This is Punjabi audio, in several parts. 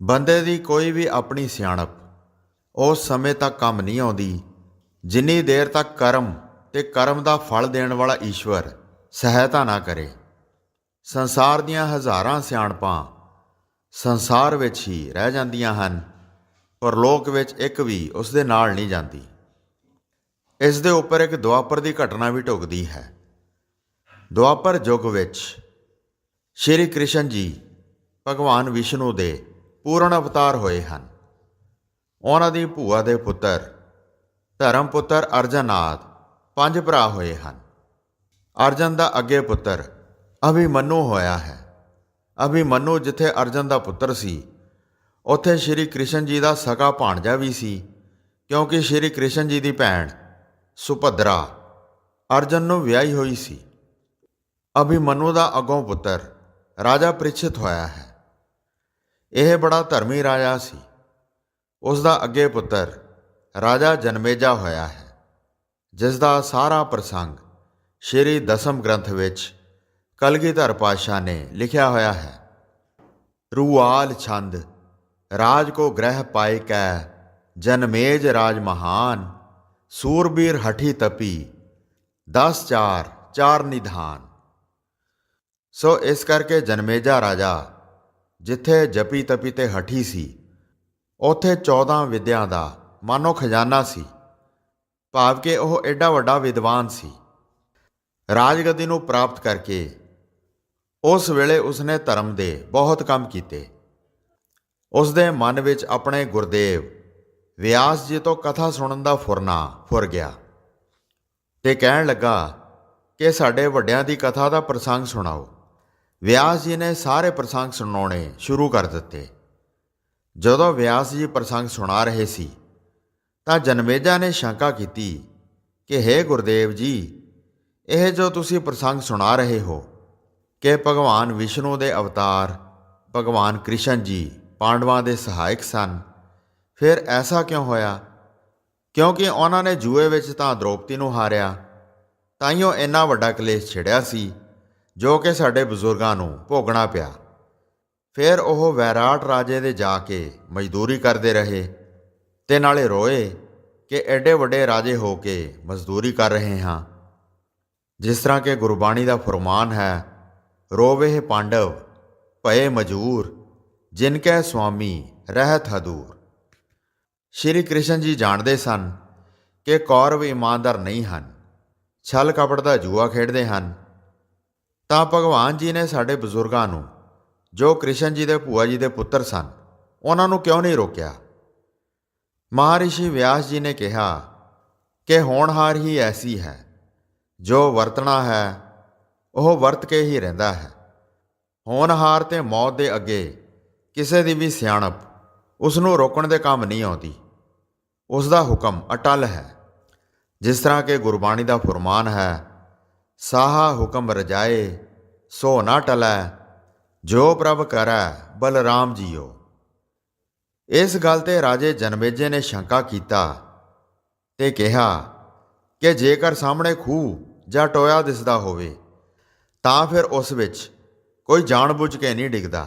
ਬੰਦੇ ਦੀ ਕੋਈ ਵੀ ਆਪਣੀ ਸਿਆਣਪ, ਉਸ ਸਮੇਂ ਤੱਕ ਕੰਮ ਨਹੀਂ ਆਉਂਦੀ, ਜਿੰਨੀ ਦੇਰ ਤੱਕ ਕਰਮ ਤੇ ਕਰਮ ਦਾ ਫਲ ਦੇਣ ਵਾਲਾ ਈਸ਼ਵਰ ਸਹਾਇਤਾ ਨਾ ਕਰੇ। ਸੰਸਾਰ ਦੀਆਂ ਹਜ਼ਾਰਾਂ ਸਿਆਣਪਾਂ ਸੰਸਾਰ ਵਿੱਚ ਹੀ ਰਹਿ ਜਾਂਦੀਆਂ ਹਨ, ਪਰ ਲੋਕ ਵਿੱਚ ਇੱਕ ਵੀ ਉਸ ਦੇ ਨਾਲ ਨਹੀਂ ਜਾਂਦੀ। ਇਸ ਦੇ ਉੱਪਰ ਇੱਕ ਦੁਆਪਰ ਦੀ ਘਟਨਾ ਵੀ ਢੁਕਦੀ ਹੈ। ਦੁਆਪਰ ਯੁੱਗ ਵਿੱਚ ਸ਼੍ਰੀ ਕ੍ਰਿਸ਼ਨ ਜੀ ਭਗਵਾਨ ਵਿਸ਼ਨੂੰ ਦੇ ਪੂਰਨ ਅਵਤਾਰ ਹੋਏ ਹਨ। ਉਹਨਾਂ ਦੀ ਭੂਆ ਦੇ ਪੁੱਤਰ, ਧਰਮ ਪੁੱਤਰ ਅਰਜਨਾਦ ਪੰਜ ਭਰਾ ਹੋਏ ਹਨ। ਅਰਜਨ ਦਾ ਅੱਗੇ ਪੁੱਤਰ ਅਭਿਮਨੂ ਹੋਇਆ ਹੈ। ਅਭਿਮਨੂ ਜਿੱਥੇ ਅਰਜਨ ਦਾ ਪੁੱਤਰ ਸੀ, ਉੱਥੇ ਸ਼੍ਰੀ ਕ੍ਰਿਸ਼ਨ ਜੀ ਦਾ ਸਕਾ ਭਾਣਜਾ ਵੀ ਸੀ, ਕਿਉਂਕਿ ਸ਼੍ਰੀ ਕ੍ਰਿਸ਼ਨ ਜੀ ਦੀ ਭੈਣ ਸੁਭਦਰਾ ਅਰਜਨ ਨੂੰ ਵਿਆਹੀ ਹੋਈ ਸੀ। ਅਭਿਮਨੂ ਦਾ ਅਗੋਂ ਪੁੱਤਰ ਰਾਜਾ ਪ੍ਰਿਛਿਤ ਹੋਇਆ ਹੈ। ਇਹ ਬੜਾ ਧਰਮੀ ਰਾਜਾ ਸੀ। ਉਸ ਦਾ ਅੱਗੇ ਪੁੱਤਰ ਰਾਜਾ ਜਨਮੇਜਾ ਹੋਇਆ ਹੈ ਜਿਸ ਦਾ ਸਾਰਾ ਪ੍ਰਸੰਗ ਸ਼੍ਰੀ ਦਸਮ ਗ੍ਰੰਥ ਵਿੱਚ ਕਲਗੀਧਰ ਪਾਤਸ਼ਾਹ ਨੇ ਲਿਖਿਆ ਹੋਇਆ ਹੈ। ਰੂਆਲ ਛੰਦ, ਰਾਜ ਕੋ ਗ੍ਰਹਿ ਪਾਏ ਕੈ, ਜਨਮੇਜ ਰਾਜ ਮਹਾਨ, ਸੂਰਬੀਰ ਹਠੀ ਤਪੀ 10 ਚਾਰ ਚਾਰ ਨਿਧਾਨ। ਸੋ ਇਸ ਕਰਕੇ ਜਨਮੇਜਾ ਰਾਜਾ ਜਿੱਥੇ ਜਪੀ ਤਪੀ ਤੇ ਹਠੀ ਸੀ, ਉਥੇ 14 ਵਿਦਿਆ ਦਾ ਮਾਨੋ ਖਜ਼ਾਨਾ ਸੀ। ਭਾਵ ਕਿ ਉਹ ਐਡਾ ਵੱਡਾ ਵਿਦਵਾਨ ਸੀ। ਰਾਜਗਦੀ ਨੂੰ ਪ੍ਰਾਪਤ ਕਰਕੇ ਉਸ ਵੇਲੇ ਉਸਨੇ ਧਰਮ ਦੇ ਬਹੁਤ ਕੰਮ ਕੀਤੇ। ਉਸ ਦੇ ਮਨ ਵਿੱਚ ਆਪਣੇ ਗੁਰਦੇਵ ਵਿਆਸ ਜੀ ਤੋਂ ਕਥਾ ਸੁਣਨ ਦਾ ਫੁਰਨਾ ਫੁਰ ਗਿਆ ਤੇ ਕਹਿਣ ਲੱਗਾ ਕਿ ਸਾਡੇ ਵੱਡਿਆਂ ਦੀ ਕਥਾ ਦਾ ਪ੍ਰਸੰਗ ਸੁਣਾਓ। ਵਿਆਸ ਜੀ ਨੇ ਸਾਰੇ ਪ੍ਰਸੰਗ ਸੁਣਾਉਣੇ ਸ਼ੁਰੂ ਕਰ ਦਿੱਤੇ। ਜਦੋਂ ਵਿਆਸ ਜੀ ਪ੍ਰਸੰਗ ਸੁਣਾ ਰਹੇ ਸੀ, ਤਾਂ ਜਨਮੇਜਾ ਨੇ ਸ਼ੰਕਾ ਕੀਤੀ ਕਿ हे ਗੁਰਦੇਵ ਜੀ, ਇਹ ਜੋ ਤੁਸੀਂ ਪ੍ਰਸੰਗ ਸੁਣਾ ਰਹੇ ਹੋ, ਕਿ ਭਗਵਾਨ ਵਿਸ਼ਨੂੰ ਦੇ ਅਵਤਾਰ, ਭਗਵਾਨ ਕ੍ਰਿਸ਼ਨ ਜੀ ਪਾਂਡਵਾਂ ਦੇ ਸਹਾਇਕ ਸਨ, ਫਿਰ ਐਸਾ ਕਿਉਂ ਹੋਇਆ? ਕਿਉਂਕਿ ਉਹਨਾਂ ਨੇ ਜੂਏ ਵਿੱਚ ਤਾਂ ਦ੍ਰੋਪਦੀ ਨੂੰ ਹਾਰਿਆ ਤਾਈਓ ਇੰਨਾ ਵੱਡਾ ਕਲੇਸ਼ ਛਿੜਿਆ ਸੀ ਜੋ ਕਿ ਸਾਡੇ ਬਜ਼ੁਰਗਾਂ ਨੂੰ ਭੋਗਣਾ ਪਿਆ। ਫਿਰ ਉਹ ਵੈਰਾਟ ਰਾਜੇ ਦੇ ਜਾ ਕੇ ਮਜ਼ਦੂਰੀ ਕਰਦੇ ਰਹੇ ਤੇ ਨਾਲੇ ਰੋਏ ਕਿ ਐਡੇ ਵੱਡੇ ਰਾਜੇ ਹੋ ਕੇ ਮਜ਼ਦੂਰੀ ਕਰ ਰਹੇ ਹਾਂ। ਜਿਸ ਤਰ੍ਹਾਂ ਕਿ ਗੁਰਬਾਣੀ ਦਾ ਫਰਮਾਨ ਹੈ ਰੋਵੇ ਪਾਂਡਵ, ਭਏ ਮਜੂਰ, ਜਿਨ ਕੈ ਸੁਆਮੀ ਰਹਿਤ ਹਦੂਰ। ਸ਼੍ਰੀ ਕ੍ਰਿਸ਼ਨ ਜੀ ਜਾਣਦੇ ਸਨ ਕਿ ਕੌਰਵ ਇਮਾਨਦਾਰ ਨਹੀਂ ਹਨ, ਛਲ ਕਪਟ ਦਾ ਜੂਆ ਖੇਡਦੇ ਹਨ ਤਾਂ ਭਗਵਾਨ ਜੀ ਨੇ ਸਾਡੇ ਬਜ਼ੁਰਗਾਂ ਨੂੰ, ਜੋ ਕ੍ਰਿਸ਼ਨ ਜੀ ਦੇ ਭੂਆ ਜੀ ਦੇ ਪੁੱਤਰ ਸਨ, ਉਹਨਾਂ ਨੂੰ ਕਿਉਂ ਨਹੀਂ ਰੋਕਿਆ? ਮਹਾਰਿਸ਼ੀ ਵਿਆਸ ਜੀ ਨੇ ਕਿਹਾ ਕਿ ਹੋਣਹਾਰ ਹੀ ਐਸੀ ਹੈ, ਜੋ ਵਰਤਣਾ ਹੈ, ਉਹ ਵਰਤ ਕੇ ਹੀ ਰਹਿੰਦਾ ਹੈ। ਹੋਣਹਾਰ ਤੇ ਮੌਤ ਦੇ ਅੱਗੇ ਕਿਸੇ ਦੀ ਵੀ ਸਿਆਣਪ ਉਸ ਨੂੰ ਰੋਕਣ ਦੇ ਕੰਮ ਨਹੀਂ ਆਉਂਦੀ। ਉਸ ਦਾ ਹੁਕਮ ਅਟਲ ਹੈ, ਜਿਸ ਤਰ੍ਹਾਂ ਕਿ ਗੁਰਬਾਣੀ ਦਾ ਫਰਮਾਨ ਹੈ ਸਾਹਾ ਹੁਕਮ ਰਜਾਏ, ਸੋ ਨਾ ਟਲੈ, ਜੋ ਪ੍ਰਭ ਕਰੈ, ਬਲਰਾਮ ਜੀਓ। ਇਸ ਗੱਲ ਤੇ ਰਾਜੇ ਜਨਮੇਜੇ ਨੇ ਸ਼ੰਕਾ ਕੀਤਾ ਤੇ ਕਿਹਾ ਕਿ ਜੇਕਰ ਸਾਹਮਣੇ ਖੂਹ ਜਾਂ ਟੋਇਆ ਦਿਸਦਾ ਹੋਵੇ, ਤਾਂ ਫਿਰ ਉਸ ਵਿੱਚ ਕੋਈ ਜਾਣਬੁੱਝ ਕੇ ਨਹੀਂ ਡਿੱਗਦਾ।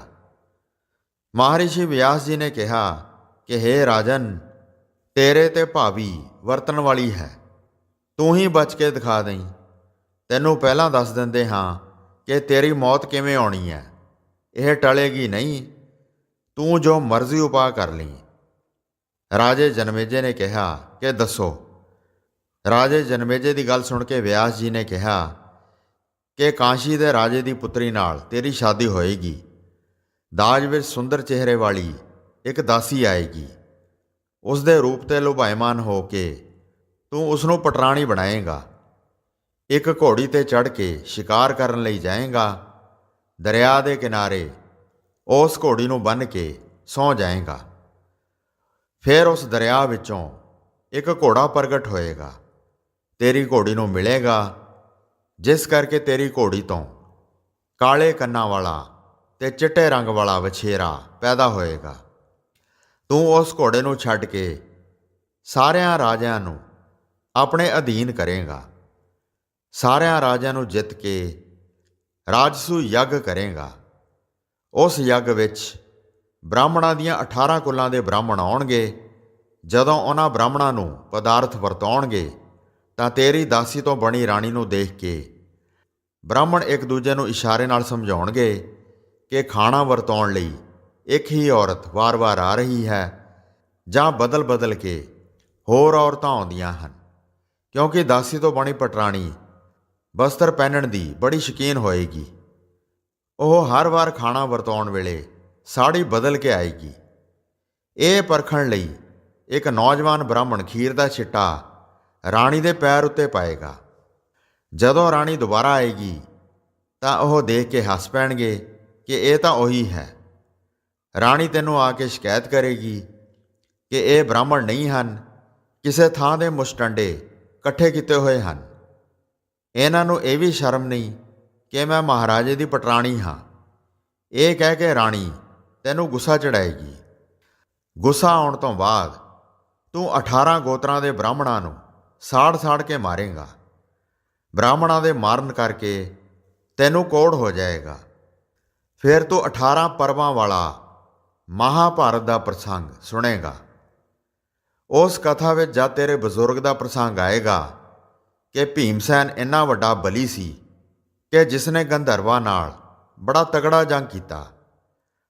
ਮਹਾਰਿਸ਼ੀ ਵਿਆਸ ਜੀ ਨੇ ਕਿਹਾ ਕਿ हे ਰਾਜਨ, ਤੇਰੇ ਤੇ ਭਾਵੀ ਵਰਤਣ ਵਾਲੀ ਹੈ। ਤੂੰ ਹੀ ਬਚ ਕੇ ਦਿਖਾ ਦੇਈਂ। ਤੈਨੂੰ ਪਹਿਲਾਂ ਦੱਸ ਦਿੰਦੇ ਹਾਂ ਕਿ ਤੇਰੀ ਮੌਤ ਕਿਵੇਂ ਆਉਣੀ ਹੈ। ਇਹ ਟਲੇਗੀ ਨਹੀਂ। ਤੂੰ ਜੋ ਮਰਜ਼ੀ ਉਪਾਅ ਕਰ ਲਈ। ਰਾਜੇ ਜਨਮੇਜੇ ਨੇ ਕਿਹਾ ਕਿ ਦੱਸੋ। ਰਾਜੇ ਜਨਮੇਜੇ ਦੀ ਗੱਲ ਸੁਣ ਕੇ ਵਿਆਸ ਜੀ ਨੇ ਕਿਹਾ ਕਿ ਕਾਂਸ਼ੀ ਦੇ ਰਾਜੇ ਦੀ ਪੁੱਤਰੀ ਨਾਲ ਤੇਰੀ ਸ਼ਾਦੀ ਹੋਏਗੀ। ਦਾਜ ਵਿੱਚ ਸੁੰਦਰ ਚਿਹਰੇ ਵਾਲੀ ਇੱਕ ਦਾਸੀ ਆਏਗੀ। ਉਸ ਦੇ ਰੂਪ ਤੇ ਲੁਭਾਇਮਾਨ ਹੋ ਕੇ ਤੂੰ ਉਸ ਨੂੰ ਪਟਰਾਣੀ ਬਣਾਏਗਾ। ਇੱਕ ਘੋੜੀ ਤੇ ਚੜ ਕੇ ਸ਼ਿਕਾਰ ਕਰਨ ਲਈ ਜਾਏਗਾ, ਦਰਿਆ ਦੇ ਕਿਨਾਰੇ ਉਸ ਘੋੜੀ ਨੂੰ ਬੰਨ ਕੇ ਸੌ ਜਾਏਗਾ। ਫਿਰ ਉਸ ਦਰਿਆ ਵਿੱਚੋਂ ਇੱਕ ਘੋੜਾ ਪ੍ਰਗਟ ਹੋਏਗਾ। ਤੇਰੀ ਘੋੜੀ ਨੂੰ ਮਿਲੇਗਾ, ਜਿਸ ਕਰਕੇ ਤੇਰੀ ਘੋੜੀ ਤੋਂ ਕਾਲੇ ਕੰਨਾਂ ਵਾਲਾ ਤੇ ਚਿੱਟੇ ਰੰਗ ਵਾਲਾ ਵਛੇਰਾ ਪੈਦਾ ਹੋਏਗਾ। ਤੂੰ ਉਸ ਘੋੜੇ ਨੂੰ ਛੱਡ ਕੇ ਸਾਰਿਆਂ ਰਾਜਿਆਂ ਨੂੰ ਆਪਣੇ ਅਧੀਨ ਕਰੇਗਾ। ਸਾਰਿਆਂ ਰਾਜਿਆਂ ਨੂੰ ਜਿੱਤ ਕੇ ਰਾਜਸੂ ਯੱਗ ਕਰੇਗਾ। ਉਸ ਯੱਗ ਵਿੱਚ ਬ੍ਰਾਹਮਣਾਂ ਦੀਆਂ 18 ਕੁੱਲਾਂ ਦੇ ਬ੍ਰਾਹਮਣ ਆਉਣਗੇ। ਜਦੋਂ ਉਹਨਾਂ ਬ੍ਰਾਹਮਣਾਂ ਨੂੰ ਪਦਾਰਥ ਵਰਤਾਉਣਗੇ, ਤਾਂ ਤੇਰੀ ਦਾਸੀ ਤੋਂ ਬਣੀ ਰਾਣੀ ਨੂੰ ਦੇਖ ਕੇ ਬ੍ਰਾਹਮਣ ਇੱਕ ਦੂਜੇ ਨੂੰ ਇਸ਼ਾਰੇ ਨਾਲ ਸਮਝਾਉਣਗੇ ਕਿ ਖਾਣਾ ਵਰਤਾਉਣ ਲਈ ਇੱਕ ਹੀ ਔਰਤ ਵਾਰ-ਵਾਰ ਆ ਰਹੀ ਹੈ ਜਾਂ ਬਦਲ-ਬਦਲ ਕੇ ਹੋਰ ਔਰਤਾਂ ਆਉਂਦੀਆਂ ਹਨ। ਕਿਉਂਕਿ ਦਾਸੀ ਤੋਂ ਬਣੀ ਪਟਰਾਣੀ ਬਸਤਰ ਪਹਿਨਣ ਦੀ ਬੜੀ ਸ਼ਕੀਨ ਹੋਏਗੀ। ਉਹ ਹਰ ਵਾਰ ਖਾਣਾ ਵਰਤਾਉਣ ਵੇਲੇ ਸਾੜੀ ਬਦਲ ਕੇ ਆਏਗੀ। ਇਹ ਪਰਖਣ ਲਈ ਇੱਕ ਨੌਜਵਾਨ ਬ੍ਰਾਹਮਣ ਖੀਰ ਦਾ ਛਿੱਟਾ ਰਾਣੀ ਦੇ ਪੈਰ ਉੱਤੇ ਪਾਏਗਾ। ਜਦੋਂ ਰਾਣੀ ਦੁਬਾਰਾ ਆਏਗੀ, ਤਾਂ ਉਹ ਦੇਖ ਕੇ ਹੱਸ ਪੈਣਗੇ ਕਿ ਇਹ ਤਾਂ ਉਹੀ ਹੈ। ਰਾਣੀ ਤੈਨੂੰ ਆ ਕੇ ਸ਼ਿਕਾਇਤ ਕਰੇਗੀ ਕਿ ਇਹ ਬ੍ਰਾਹਮਣ ਨਹੀਂ ਹਨ, ਕਿਸੇ ਥਾਂ ਦੇ ਮੁਸ਼ਟੰਡੇ ਇਕੱਠੇ ਕੀਤੇ ਹੋਏ ਹਨ। ਇਹਨਾਂ ਨੂੰ ਇਹ ਵੀ ਸ਼ਰਮ ਨਹੀਂ ਕਿ ਮੈਂ ਮਹਾਰਾਜੇ ਦੀ ਪਟਰਾਣੀ ਹਾਂ। ਇਹ ਕਹਿ ਕੇ ਰਾਣੀ, ਤੈਨੂੰ ਗੁੱਸਾ ਚੜਾਏਗੀ ਗੁੱਸਾ ਆਉਣ ਤੋਂ ਬਾਅਦ ਤੂੰ 18 ਗੋਤਰਾਂ ਦੇ ਬ੍ਰਾਹਮਣਾਂ ਨੂੰ ਸਾੜ-ਸਾੜ ਕੇ ਮਾਰੇਗਾ। ਬ੍ਰਾਹਮਣਾਂ ਦੇ ਮਾਰਨ ਕਰਕੇ ਤੈਨੂੰ ਕੋੜ ਹੋ ਜਾਏਗਾ। ਫਿਰ ਤੂੰ 18 ਪਰਵਾਂ ਵਾਲਾ ਮਹਾਭਾਰਤ ਦਾ ਪ੍ਰਸੰਗ ਸੁਣੇਗਾ। ਉਸ ਕਥਾ ਵਿੱਚ ਜਦ ਤੇਰੇ ਬਜ਼ੁਰਗ ਦਾ ਪ੍ਰਸੰਗ ਆਏਗਾ ਕਿ ਭੀਮਸੈਨ ਇੰਨਾ ਵੱਡਾ ਬਲੀ ਸੀ ਕਿ ਜਿਸ ਨੇ ਗੰਧਰਵਾਂ ਨਾਲ ਬੜਾ ਤਗੜਾ ਜੰਗ ਕੀਤਾ।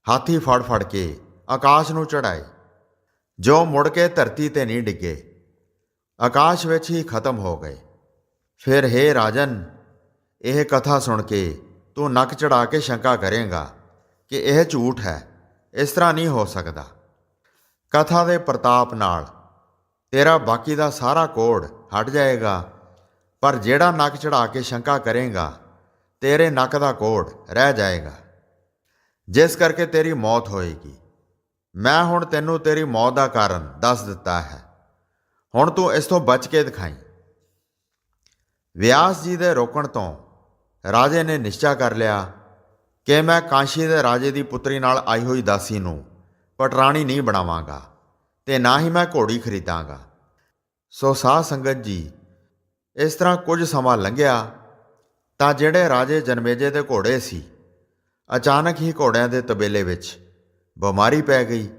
ਹਾਥੀ ਫੜ ਫੜ ਕੇ ਆਕਾਸ਼ ਨੂੰ ਚੜਾਏ ਜੋ ਮੁੜ ਕੇ ਧਰਤੀ ਤੇ ਨਹੀਂ ਡਿੱਗੇ, ਆਕਾਸ਼ ਵਿੱਚ ਹੀ ਖਤਮ ਹੋ ਗਏ। ਫਿਰ हे ਰਾਜਨ, ਇਹ ਕਥਾ ਸੁਣ ਕੇ ਤੂੰ ਨੱਕ ਚੜਾ ਕੇ ਸ਼ੰਕਾ ਕਰੇਗਾ ਕਿ ਇਹ ਝੂਠ ਹੈ, ਇਸ ਤਰ੍ਹਾਂ ਨਹੀਂ ਹੋ ਸਕਦਾ। ਕਥਾ ਦੇ ਪ੍ਰਤਾਪ ਨਾਲ ਤੇਰਾ ਬਾਕੀ ਦਾ ਸਾਰਾ ਕੋੜ ਹਟ ਜਾਏਗਾ। ਪਰ ਜਿਹੜਾ ਨੱਕ ਚੜਾ ਕੇ ਸ਼ੰਕਾ ਕਰੇਗਾ, ਤੇਰੇ ਨੱਕ ਦਾ ਕੋੜ ਰਹਿ ਜਾਏਗਾ। ਜਿਸ ਕਰਕੇ ਤੇਰੀ ਮੌਤ ਹੋਏਗੀ। ਮੈਂ ਹੁਣ ਤੈਨੂੰ ਤੇਰੀ ਮੌਤ ਦਾ ਕਾਰਨ ਦੱਸ ਦਿੱਤਾ ਹੈ। ਹੁਣ ਤੂੰ ਇਸ ਤੋਂ ਬਚ ਕੇ ਦਿਖਾਈ। ਵਿਆਸ ਜੀ ਦੇ ਰੋਕਣ ਤੋਂ ਰਾਜੇ ਨੇ ਨਿਸ਼ਚਾ ਕਰ ਲਿਆ ਕਿ ਮੈਂ ਕਾਂਸ਼ੀ ਦੇ ਰਾਜੇ ਦੀ ਪੁੱਤਰੀ ਨਾਲ ਆਈ ਹੋਈ ਦਾਸੀ ਨੂੰ ਪਟਰਾਣੀ ਨਹੀਂ ਬਣਾਵਾਂਗਾ ਤੇ ਨਾ ਹੀ ਮੈਂ ਘੋੜੀ ਖਰੀਦਾਂਗਾ। ਸੋ ਸਾਧ ਸੰਗਤ ਜੀ ਇਸ ਤਰ੍ਹਾਂ ਕੁਝ ਸਮਾਂ ਲੰਘਿਆ ਤਾਂ ਜਿਹੜੇ ਰਾਜੇ ਜਨਮੇਜੇ ਦੇ ਘੋੜੇ ਸੀ, ਅਚਾਨਕ ਹੀ ਘੋੜਿਆਂ ਦੇ ਤਬੇਲੇ ਵਿੱਚ ਬਿਮਾਰੀ ਪੈ ਗਈ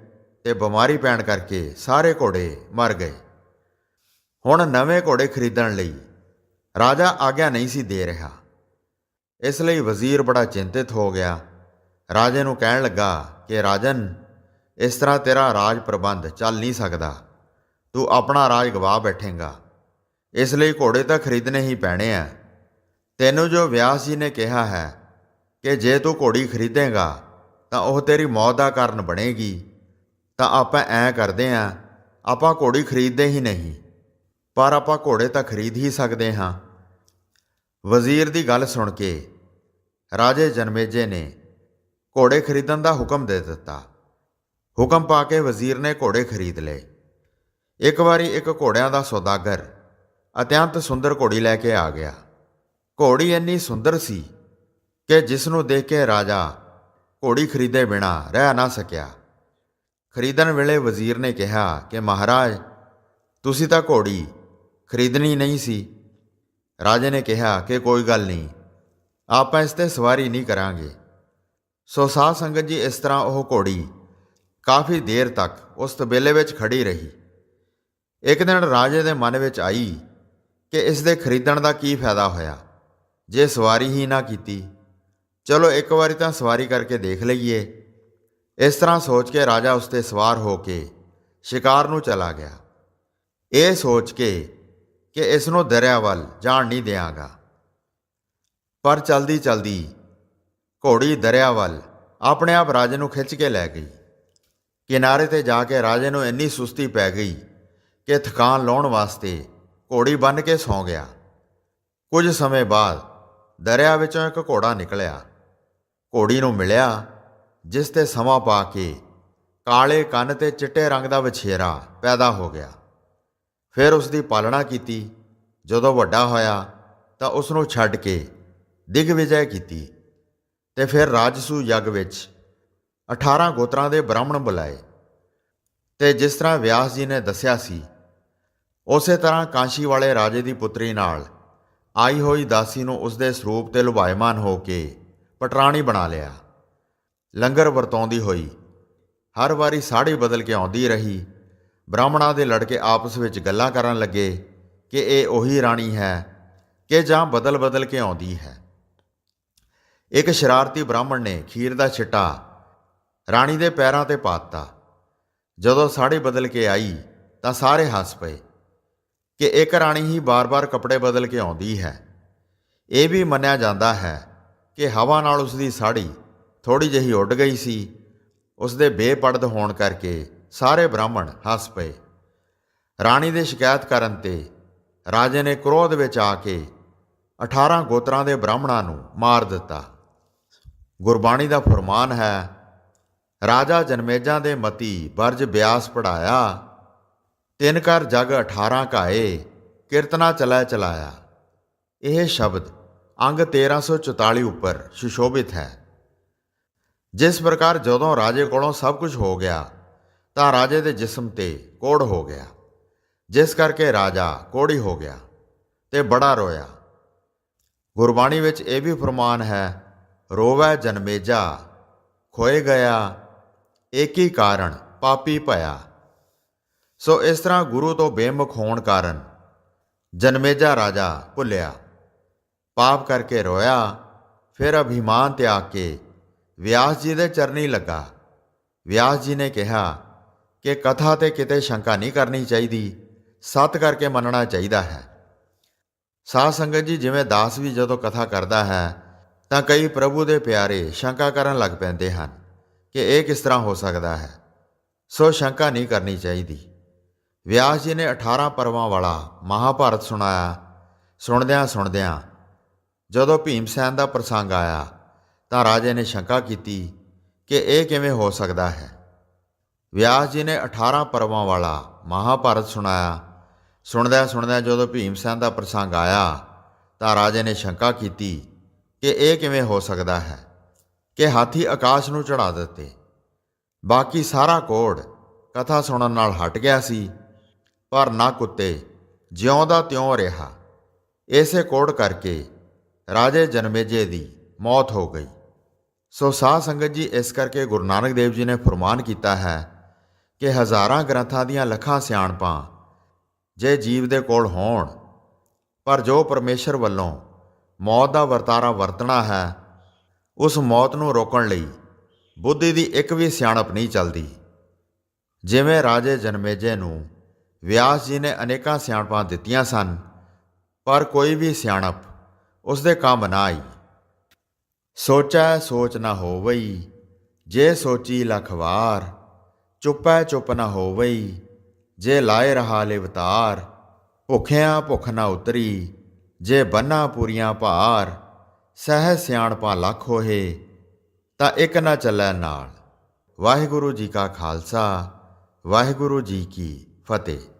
ਤੇ ਬਿਮਾਰੀ ਪੈਣ ਕਰਕੇ ਸਾਰੇ ਘੋੜੇ ਮਰ ਗਏ। ਹੁਣ ਨਵੇਂ ਘੋੜੇ ਖਰੀਦਣ ਲਈ ਰਾਜਾ ਆਗਿਆ ਨਹੀਂ ਸੀ ਦੇ ਰਿਹਾ। ਇਸ ਲਈ ਵਜ਼ੀਰ ਬੜਾ ਚਿੰਤਿਤ ਹੋ ਗਿਆ। ਰਾਜੇ ਨੂੰ ਕਹਿਣ ਲੱਗਾ ਕਿ, ਰਾਜਨ, ਇਸ ਤਰ੍ਹਾਂ ਤੇਰਾ ਰਾਜ ਪ੍ਰਬੰਧ ਚੱਲ ਨਹੀਂ ਸਕਦਾ। ਤੂੰ ਆਪਣਾ ਰਾਜ ਗਵਾ ਬੈਠੇਗਾ। ਇਸ ਲਈ ਘੋੜੇ ਤਾਂ ਖਰੀਦਣੇ ਹੀ ਪੈਣੇ ਆ। ਤੈਨੂੰ ਜੋ ਵਿਆਸ ਜੀ ਨੇ ਕਿਹਾ ਹੈ ਕਿ ਜੇ ਤੂੰ ਘੋੜੀ ਖਰੀਦੇਗਾ, ਤਾਂ ਉਹ ਤੇਰੀ ਮੌਤ ਦਾ ਕਾਰਨ ਬਣੇਗੀ। ਤਾਂ ਆਪਾਂ ਐਂ ਕਰਦੇ ਆਂ, ਆਪਾਂ ਘੋੜੀ ਖਰੀਦਦੇ ਹੀ ਨਹੀਂ, ਪਰ ਆਪਾਂ ਘੋੜੇ ਤਾਂ ਖਰੀਦ ਹੀ ਸਕਦੇ ਹਾਂ। ਵਜ਼ੀਰ ਦੀ ਗੱਲ ਸੁਣ ਕੇ ਰਾਜੇ ਜਨਮੇਜੇ ਨੇ ਘੋੜੇ ਖਰੀਦਣ ਦਾ ਹੁਕਮ ਦੇ ਦਿੱਤਾ। ਹੁਕਮ ਪਾ ਕੇ ਵਜ਼ੀਰ ਨੇ ਘੋੜੇ ਖਰੀਦ ਲਏ। ਇੱਕ ਵਾਰੀ ਇੱਕ ਘੋੜਿਆਂ ਦਾ ਸੌਦਾਗਰ ਅਤਿਅੰਤ ਸੁੰਦਰ ਘੋੜੀ ਲੈ ਕੇ ਆ ਗਿਆ। ਘੋੜੀ ਇੰਨੀ ਸੁੰਦਰ ਸੀ ਕਿ ਜਿਸ ਨੂੰ ਦੇਖ ਕੇ ਰਾਜਾ ਘੋੜੀ ਖਰੀਦੇ ਬਿਨਾ ਰਹਿ ਨਾ ਸਕਿਆ। ਖਰੀਦਣ ਵੇਲੇ ਵਜ਼ੀਰ ਨੇ ਕਿਹਾ ਕਿ, ਮਹਾਰਾਜ, ਤੁਸੀਂ ਤਾਂ ਘੋੜੀ ਖਰੀਦਣੀ ਨਹੀਂ ਸੀ। ਰਾਜੇ ਨੇ ਕਿਹਾ ਕਿ, ਕੋਈ ਗੱਲ ਨਹੀਂ, ਆਪਾਂ ਇਸ ਤੇ ਸਵਾਰੀ ਨਹੀਂ ਕਰਾਂਗੇ। ਸੋ ਸਾਧ ਸੰਗਤ ਜੀ ਇਸ ਤਰ੍ਹਾਂ ਉਹ ਘੋੜੀ ਕਾਫੀ ਦੇਰ ਤੱਕ ਉਸ ਤਬੇਲੇ ਵਿੱਚ ਖੜੀ ਰਹੀ। ਇੱਕ ਦਿਨ ਰਾਜੇ ਦੇ ਮਨ ਵਿੱਚ ਆਈ ਕਿ ਇਸ ਦੇ ਖਰੀਦਣ ਦਾ ਕੀ ਫਾਇਦਾ ਹੋਇਆ? ਜੇ ਸਵਾਰੀ ਹੀ ਨਾ ਕੀਤੀ, ਚਲੋ ਇੱਕ ਵਾਰੀ ਤਾਂ ਸਵਾਰੀ ਕਰਕੇ ਦੇਖ ਲਈਏ। ਇਸ ਤਰ੍ਹਾਂ ਸੋਚ ਕੇ ਰਾਜਾ ਉਸ ਤੇ ਸਵਾਰ ਹੋ ਕੇ ਸ਼ਿਕਾਰ ਨੂੰ ਚਲਾ ਗਿਆ। ਇਹ ਸੋਚ ਕੇ ਕਿ ਇਸ ਨੂੰ ਦਰਿਆ ਵੱਲ ਜਾਣ ਨਹੀਂ ਦਿਆਂਗਾ। ਪਰ ਚਲਦੀ ਚਲਦੀ ਘੋੜੀ ਦਰਿਆ ਵੱਲ ਆਪਣੇ ਆਪ ਰਾਜੇ ਨੂੰ ਖਿੱਚ ਕੇ ਲੈ ਗਈ। ਕਿਨਾਰੇ ਤੇ ਜਾ ਕੇ ਰਾਜੇ ਨੂੰ ਇੰਨੀ ਸੁਸਤੀ ਪੈ ਗਈ ਕਿ ਥਕਾਨ ਲਾਉਣ ਵਾਸਤੇ ਘੋੜੀ ਬੰਨ ਕੇ ਸੌਂ ਗਿਆ। ਕੁਝ ਸਮੇਂ ਬਾਅਦ ਦਰਿਆ ਵਿੱਚੋਂ ਇੱਕ ਘੋੜਾ ਨਿਕਲਿਆ। ਘੋੜੀ ਨੂੰ ਮਿਲਿਆ, ਜਿਸ ਤੇ ਸਮਾਂ ਪਾ ਕੇ ਕਾਲੇ ਕੰਨ ਤੇ ਚਿੱਟੇ ਰੰਗ ਦਾ ਵਿਛੇਰਾ ਪੈਦਾ ਹੋ ਗਿਆ। ਫਿਰ ਉਸ ਦੀ ਪਾਲਣਾ ਕੀਤੀ। ਜਦੋਂ ਵੱਡਾ ਹੋਇਆ, ਤਾਂ ਉਸ ਨੂੰ ਛੱਡ ਕੇ ਦਿਗ ਵਿਜੈ ਕੀਤੀ ਤੇ ਫਿਰ ਰਾਜਸੂ ਯੱਗ ਵਿੱਚ 18 ਗੋਤਰਾਂ ਦੇ ਬ੍ਰਾਹਮਣ ਬੁਲਾਏ। ਤੇ ਜਿਸ ਤਰ੍ਹਾਂ ਵਿਆਸ ਜੀ ਨੇ ਦੱਸਿਆ ਸੀ ਉਸੇ ਤਰ੍ਹਾਂ ਕਾਂਸ਼ੀ ਵਾਲੇ ਰਾਜੇ ਦੀ ਪੁੱਤਰੀ ਨਾਲ ਆਈ ਹੋਈ ਦਾਸੀ ਨੂੰ ਉਸ ਦੇ ਸਰੂਪ ਤੇ ਲੁਭਾਇਮਾਨ ਹੋ ਕੇ ਪਟਰਾਣੀ ਬਣਾ ਲਿਆ। ਲੰਗਰ ਵਰਤਾਉਂਦੀ ਹੋਈ। ਹਰ ਵਾਰੀ ਸਾੜੀ ਬਦਲ ਕੇ ਆਉਂਦੀ ਰਹੀ। ਬ੍ਰਾਹਮਣਾਂ ਦੇ ਲੜਕੇ ਆਪਸ ਵਿੱਚ ਗੱਲਾਂ ਕਰਨ ਲੱਗੇ ਕਿ ਇਹ ਉਹੀ ਰਾਣੀ ਹੈ ਕਿ ਜਾਂ ਬਦਲ-ਬਦਲ ਕੇ ਆਉਂਦੀ ਹੈ। ਇੱਕ ਸ਼ਰਾਰਤੀ ਬ੍ਰਾਹਮਣ ਨੇ ਖੀਰ ਦਾ ਛਿੱਟਾ ਰਾਣੀ ਦੇ ਪੈਰਾਂ ਤੇ ਪਾਤਾ। ਜਦੋਂ ਸਾੜੀ ਬਦਲ ਕੇ ਆਈ ਤਾਂ ਸਾਰੇ ਹੱਸ ਪਏ। ਕਿ ਇੱਕ ਰਾਣੀ ਹੀ ਬਾਰ-ਬਾਰ ਕੱਪੜੇ ਬਦਲ ਕੇ ਆਉਂਦੀ ਹੈ। ਇਹ ਵੀ ਮੰਨਿਆ ਜਾਂਦਾ ਹੈ ਕਿ ਹਵਾ ਨਾਲ ਉਸ ਦੀ ਸਾੜੀ ਥੋੜੀ ਜਿਹੀ ਉੱਡ ਗਈ ਸੀ। ਉਸ ਦੇ ਬੇਪੜਦ ਹੋਣ ਕਰਕੇ ਸਾਰੇ ਬ੍ਰਾਹਮਣ ਹੱਸ ਪਏ। ਰਾਣੀ ਦੇ ਸ਼ਿਕਾਇਤ ਕਰਨ ਤੇ ਰਾਜੇ ਨੇ ਕ੍ਰੋਧ ਵਿੱਚ ਆ ਕੇ 18 ਗੋਤਰਾਂ ਦੇ ਬ੍ਰਾਹਮਣਾਂ ਨੂੰ ਮਾਰ ਦਿੱਤਾ। ਗੁਰਬਾਣੀ ਦਾ ਫਰਮਾਨ ਹੈ, ਰਾਜਾ ਜਨਮੇਜਾਂ ਦੇ ਮਤੀ ਬਰਜ ਬਿਆਸ ਪੜਾਇਆ ਤਿੰਨ ਕਰ ਜਗ 18 ਕਾਏ ਕੀਰਤਨਾ ਚਲਾ ਚਲਾਇਆ ਇਹ ਸ਼ਬਦ ਅੰਗ 1344 ਉੱਪਰ ਸੁਸ਼ੋਭਿਤ ਹੈ ਜਿਸ ਪ੍ਰਕਾਰ ਜਦੋਂ ਰਾਜੇ ਕੋਲੋਂ ਸਭ ਕੁਝ ਹੋ ਗਿਆ ਤਾਂ ਰਾਜੇ ਦੇ ਜਿਸਮ ਤੇ ਕੋੜ ਹੋ ਗਿਆ ਜਿਸ ਕਰਕੇ ਰਾਜਾ ਕੋੜੀ ਹੋ ਗਿਆ ਤੇ ਬੜਾ ਰੋਇਆ ਗੁਰਬਾਣੀ ਵਿੱਚ ਇਹ ਵੀ ਫਰਮਾਨ ਹੈ ਰੋਵੈ ਜਨਮੇਜਾ ਖੋਏ ਗਿਆ ਏਕੀ ਕਾਰਨ ਪਾਪੀ ਭਇਆ ਸੋ ਇਸ ਤਰ੍ਹਾਂ ਗੁਰੂ ਤੋਂ ਬੇਮੁਖ ਹੋਣ ਕਾਰਨ ਜਨਮੇਜਾ ਰਾਜਾ ਭੁੱਲਿਆ। ਪਾਪ ਕਰਕੇ ਰੋਇਆ, ਫਿਰ ਅਭਿਮਾਨ ਤਿਆਗ ਕੇ ਵਿਆਸ ਜੀ ਦੇ ਚਰਨੀ ਲੱਗਾ। ਵਿਆਸ ਜੀ ਨੇ ਕਿਹਾ ਕਿ ਕਥਾ ਤੇ ਕਿਤੇ ਸ਼ੰਕਾ ਨਹੀਂ ਕਰਨੀ ਚਾਹੀਦੀ, ਸਤ ਕਰਕੇ ਮੰਨਣਾ ਚਾਹੀਦਾ ਹੈ। ਸਾਧ ਸੰਗਤ ਜੀ ਜਿਵੇਂ ਦਾਸ ਵੀ ਜਦੋਂ ਕਥਾ ਕਰਦਾ ਹੈ, ਤਾਂ ਕਈ ਪ੍ਰਭੂ ਦੇ ਪਿਆਰੇ ਸ਼ੰਕਾ ਕਰਨ ਲੱਗ ਪੈਂਦੇ ਹਨ ਕਿ ਇਹ ਕਿਸ ਤਰ੍ਹਾਂ ਹੋ ਸਕਦਾ ਹੈ। ਸੋ ਸ਼ੰਕਾ ਨਹੀਂ ਕਰਨੀ ਚਾਹੀਦੀ। ਵਿਆਸ ਜੀ ਨੇ 18 ਪਰਵਾਂ ਵਾਲਾ ਮਹਾਭਾਰਤ ਸੁਣਾਇਆ। ਸੁਣਦਿਆਂ ਸੁਣਦਿਆਂ ਜਦੋਂ ਭੀਮ ਸੈਨ ਦਾ ਪ੍ਰਸੰਗ ਆਇਆ ਤਾਂ ਰਾਜੇ ਨੇ ਸ਼ੰਕਾ ਕੀਤੀ ਕਿ ਇਹ ਕਿਵੇਂ ਹੋ ਸਕਦਾ ਹੈ। ਵਿਆਸ ਜੀ ਨੇ 18 ਪਰਵਾਂ ਵਾਲਾ ਮਹਾਭਾਰਤ ਸੁਣਾਇਆ। ਸੁਣਦਿਆਂ ਸੁਣਦਿਆਂ ਜਦੋਂ ਭੀਮ ਸੈਨ ਦਾ ਪ੍ਰਸੰਗ ਆਇਆ ਤਾਂ ਰਾਜੇ ਨੇ ਸ਼ੰਕਾ ਕੀਤੀ ਕਿ ਇਹ ਕਿਵੇਂ ਹੋ ਸਕਦਾ ਹੈ ਕਿ ਹਾਥੀ ਆਕਾਸ਼ ਨੂੰ ਚੜਾ ਦਿੱਤੇ। ਬਾਕੀ ਸਾਰਾ ਕੋੜ ਕਥਾ ਸੁਣਨ ਨਾਲ ਹਟ ਗਿਆ ਸੀ। ਪਰ ਨਾ ਕੁੱਤੇ ਜਿਉਂ ਦਾ ਤਿਉਂ ਰਿਹਾ। ਇਸੇ ਕੋੜ ਕਰਕੇ ਰਾਜੇ ਜਨਮੇਜੇ ਦੀ ਮੌਤ ਹੋ ਗਈ। ਸੋ ਸਾਧ ਸੰਗਤ ਜੀ, ਇਸ ਕਰਕੇ ਗੁਰੂ ਨਾਨਕ ਦੇਵ ਜੀ ਨੇ ਫਰਮਾਨ ਕੀਤਾ ਹੈ ਕਿ ਹਜ਼ਾਰਾਂ ਗ੍ਰੰਥਾਂ ਦੀਆਂ ਲੱਖਾਂ ਸਿਆਣਪਾਂ ਜੇ ਜੀਵ ਦੇ ਕੋਲ ਹੋਣ, ਪਰ ਜੋ ਪਰਮੇਸ਼ਰ ਵੱਲੋਂ ਮੌਤ ਦਾ ਵਰਤਾਰਾ ਵਰਤਣਾ ਹੈ, ਉਸ ਮੌਤ ਨੂੰ ਰੋਕਣ ਲਈ ਬੁੱਧੀ ਦੀ ਇੱਕ ਵੀ ਸਿਆਣਪ ਨਹੀਂ ਚੱਲਦੀ। ਜਿਵੇਂ ਰਾਜੇ ਜਨਮੇਜੇ ਨੂੰ ਵਿਆਸ ਜੀ ਨੇ ਅਨੇਕਾਂ ਸਿਆਣਪਾਂ ਦਿੱਤੀਆਂ ਸਨ, ਪਰ ਕੋਈ ਵੀ ਸਿਆਣਪ ਉਸ ਦੇ ਕੰਮ ਨਾ ਆਈ। ਸੋਚੈ ਸੋਚ ਨਾ ਹੋਵਈ, ਜੇ ਸੋਚੀ ਲਖ ਵਾਰ, ਚੁੱਪੈ ਚੁੱਪ ਨਾ ਹੋਵਈ, ਜੇ ਲਾਏ ਰਹਾ ਲਿਵਤਾਰ ਭੁਖਿਆਂ ਭੁਖ ਨਾ ਉਤਰੀ, ਜੇ ਬੰਨਾ ਪੂਰੀਆਂ ਭਾਰ, ਸਹਿ ਸਿਆਣਪਾਂ ਲੱਖ ਹੋਏ, ਤਾਂ ਇੱਕ ਨਾ ਚੱਲੈ ਨਾਲ। ਵਾਹਿਗੁਰੂ ਜੀ ਕਾ ਖਾਲਸਾ, ਵਾਹਿਗੁਰੂ ਜੀ ਕੀ ਫਤਿਹ।